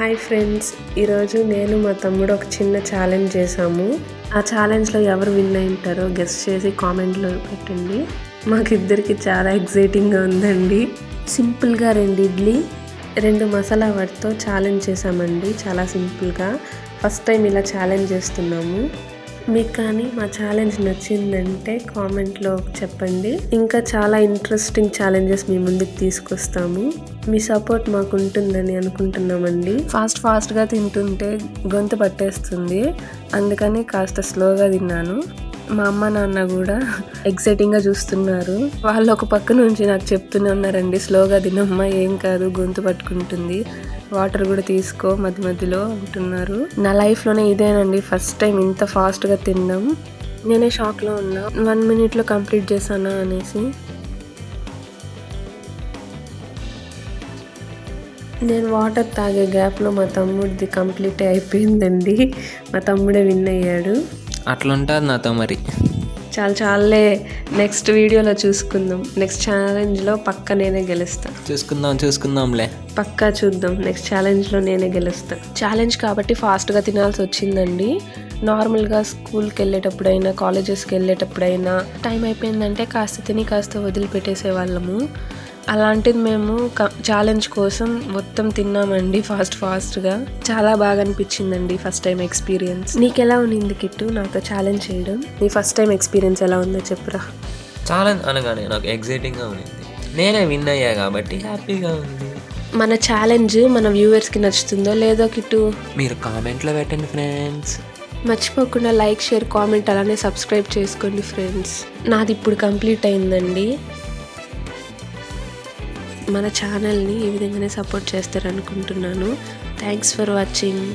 Hi friends ఈరోజు నేను మా తమ్ముడు ఒక చిన్న ఛాలెంజ్ చేసాము ఆ ఛాలెంజ్లో ఎవరు విన్ అయి ఉంటారో గెస్ట్ చేసి కామెంట్లో పెట్టండి. మాకిద్దరికి చాలా ఎగ్జైటింగ్గా ఉందండి. సింపుల్గా రెండు ఇడ్లీ రెండు మసాలా వాటితో ఛాలెంజ్ చేశామండి చాలా సింపుల్గా ఫస్ట్ టైం ఇలా ఛాలెంజ్ చేస్తున్నాము. మీకు కానీ మా ఛాలెంజ్ నచ్చిందంటే కామెంట్లో చెప్పండి. ఇంకా చాలా ఇంట్రెస్టింగ్ ఛాలెంజెస్ మీ ముందుకు తీసుకొస్తాము. మీ సపోర్ట్ మాకు ఉంటుందని అనుకుంటున్నామండి. ఫాస్ట్ ఫాస్ట్గా తింటుంటే గొంతు పట్టేస్తుంది. అందుకని కాస్త స్లోగా తిన్నాను. మా అమ్మ నాన్న కూడా ఎక్సైటింగ్గా చూస్తున్నారు. వాళ్ళు ఒక పక్క నుంచి నాకు చెప్తూనే ఉన్నారండి స్లోగా తినమ్మా ఏం కాదు గొంతు పట్టుకుంటుంది వాటర్ కూడా తీసుకో మధ్య మధ్యలో అంటున్నారు. నా లైఫ్లోనే ఇదేనండి ఫస్ట్ టైం ఇంత ఫాస్ట్గా తిన్నాం నేనే షాక్లో ఉన్నా వన్ మినిట్లో కంప్లీట్ చేశానా? అనేసి. నేను వాటర్ తాగే గ్యాప్లో మా తమ్ముడిది కంప్లీట్ అయిపోయిందండి. మా తమ్ముడే విన్ అయ్యాడు. అట్లుంటుంది నాతో మరి. చాలా చాలే నెక్స్ట్ వీడియోలో చూసుకుందాం. నెక్స్ట్ ఛాలెంజ్లో పక్క నేనే గెలుస్తా. చూసుకుందాం చూసుకుందాంలే. పక్కా చూద్దాం. నెక్స్ట్ ఛాలెంజ్లో నేనే గెలుస్తా. ఛాలెంజ్ కాబట్టి ఫాస్ట్గా తినాల్సి వచ్చిందండి. నార్మల్గా స్కూల్కి వెళ్ళేటప్పుడైనా కాలేజెస్కి వెళ్ళేటప్పుడైనా టైం అయిపోయిందంటే కాస్త తిని కాస్త వదిలిపెట్టేసే వాళ్ళము అలాంటిది మేము ఛాలెంజ్ కోసం మొత్తం తిన్నామండి ఫాస్ట్ ఫాస్ట్గా చాలా బాగా అనిపించిందండి ఫస్ట్ టైం ఎక్స్పీరియన్స్ నీకు ఎలా ఉన్నింది కిట్టు నాతో ఛాలెంజ్ చేయడం? నీ ఫస్ట్ టైం ఎక్స్పీరియన్స్ ఎలా ఉందో చెప్పురా. చాలా అనగానే నాకు ఎగ్జైటింగ్గా ఉంది నేనే విన్ అయ్యా కాబట్టి హ్యాపీగా ఉంది. మన ఛాలెంజ్ మన వ్యూవర్స్కి నచ్చుతుందో లేదో కిట్టు. మీరు కామెంట్లో పెట్టండి ఫ్రెండ్స్ మర్చిపోకుండా లైక్ షేర్ కామెంట్ అలానే సబ్స్క్రైబ్ చేసుకోండి ఫ్రెండ్స్ నాది ఇప్పుడు కంప్లీట్ అయిందండి. మన ఛానల్ని ఈ విధంగానే సపోర్ట్ చేస్తారనుకుంటున్నాను. Thanks for watching